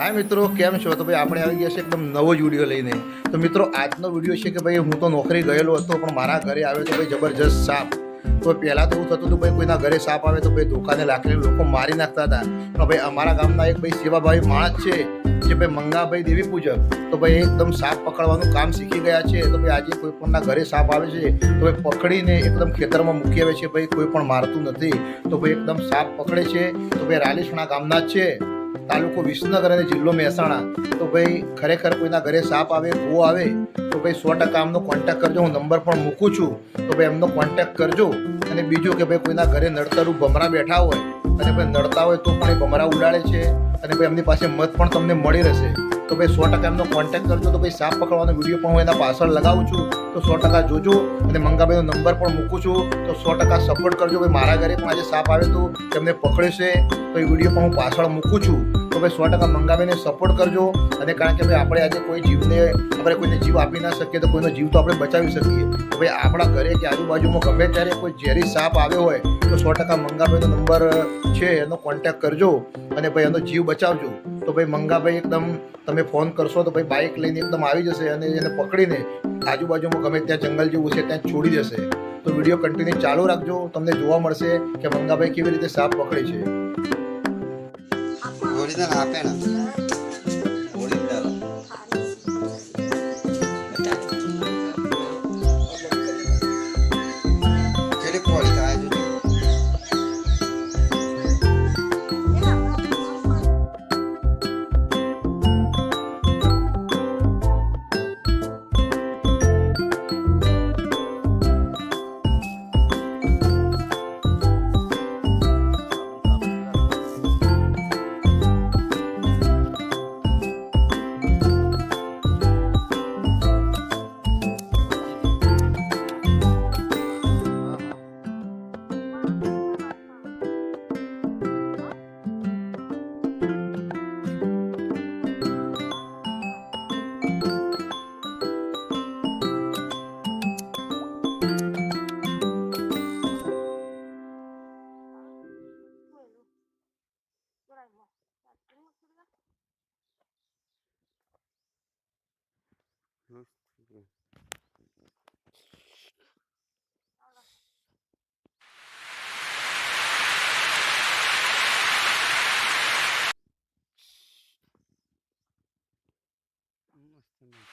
હા મિત્રો, કેમ છો? તો ભાઈ આપણે આવી ગયા છે એકદમ નવો જ વીડિયો લઈને. તો મિત્રો, આજનો વીડિયો છે કે ભાઈ હું તો નોકરી ગયેલો હતો, પણ મારા ઘરે આવ્યો તો ભાઈ જબરજસ્ત સાપ. તો પહેલાં તો એવું થતું હતું ભાઈ, કોઈના ઘરે સાપ આવે તો ભાઈ દુકાને લાકડી લોકો મારી નાખતા હતા. પણ ભાઈ અમારા ગામના એક ભાઈ સેવાભાઈ માણસ છે, જે ભાઈ મંગાભાઈ દેવી પૂજક. તો ભાઈ એકદમ સાપ પકડવાનું કામ શીખી ગયા છે. તો ભાઈ આજે કોઈ પણના ઘરે સાપ આવે છે, તો ભાઈ પકડીને એકદમ ખેતરમાં મૂકી આવે છે ભાઈ, કોઈ પણ મારતું નથી. તો ભાઈ એકદમ સાપ પકડે છે. તો ભાઈ રાલીસણા ગામના જ છે. તાલુકો વિસનગર અને જિલ્લો મહેસાણા. તો ભાઈ, ખરેખર કોઈના ઘરે સાપ આવે ગો આવે, તો ભાઈ સો ટકા આમનો કોન્ટેક્ટ કરજો. હું નંબર પણ મૂકું છું. તો ભાઈ એમનો કોન્ટેક્ટ કરજો. અને બીજું કે ભાઈ કોઈના ઘરે નડતરું ભમરા બેઠા હોય, અને ભાઈ નડતા હોય તો પણ એ ભમરા ઉડાડે છે, અને ભાઈ એમની પાસે મત પણ તમને મળી રહેશે. તો ભાઈ સો ટકા એમનો કોન્ટેક્ટ કરજો. તો ભાઈ સાપ પકડવાનો વીડિયો પણ હું એના પાછળ લગાવું છું. તો સો ટકા જોજો. અને મંગાભાઈનો નંબર પણ મૂકું છું. તો સો ટકા સપોર્ટ કરજો. ભાઈ મારા ઘરે પણ આજે સાપ આવે તો તેમને પકડશે તો એ વીડિયો પણ હું પાછળ મૂકું છું. તો ભાઈ સો ટકા મંગાવીને સપોર્ટ કરજો. અને કારણ કે ભાઈ આપણે આજે કોઈ જીવને, આપણે કોઈને જીવ આપી ના શકીએ તો કોઈનો જીવ તો આપણે બચાવી શકીએ. તો ભાઈ આપણા ઘરે કે આજુબાજુમાં ગમે ત્યારે કોઈ ઝેરી સાપ આવ્યો હોય, તો સો ટકા મંગાભાઈનો નંબર છે, એનો કોન્ટેક્ટ કરજો. અને ભાઈ એનો જીવ બચાવજો. તો ભાઈ મંગાભાઈ એકદમ તમે ફોન કરશો તો ભાઈ બાઇક લઈને એકદમ આવી જશે અને એને પકડીને આજુબાજુમાં ગમે ત્યાં જંગલ જેવું છે ત્યાં છોડી દેશે. તો વીડિયો કન્ટિન્યુ ચાલુ રાખજો. તમને જોવા મળશે કે મંગાભાઈ કેવી રીતે સાપ પકડે છે. ઓરિજિનલ આપે Nasıl tutuyor? Nasıl tutuyor?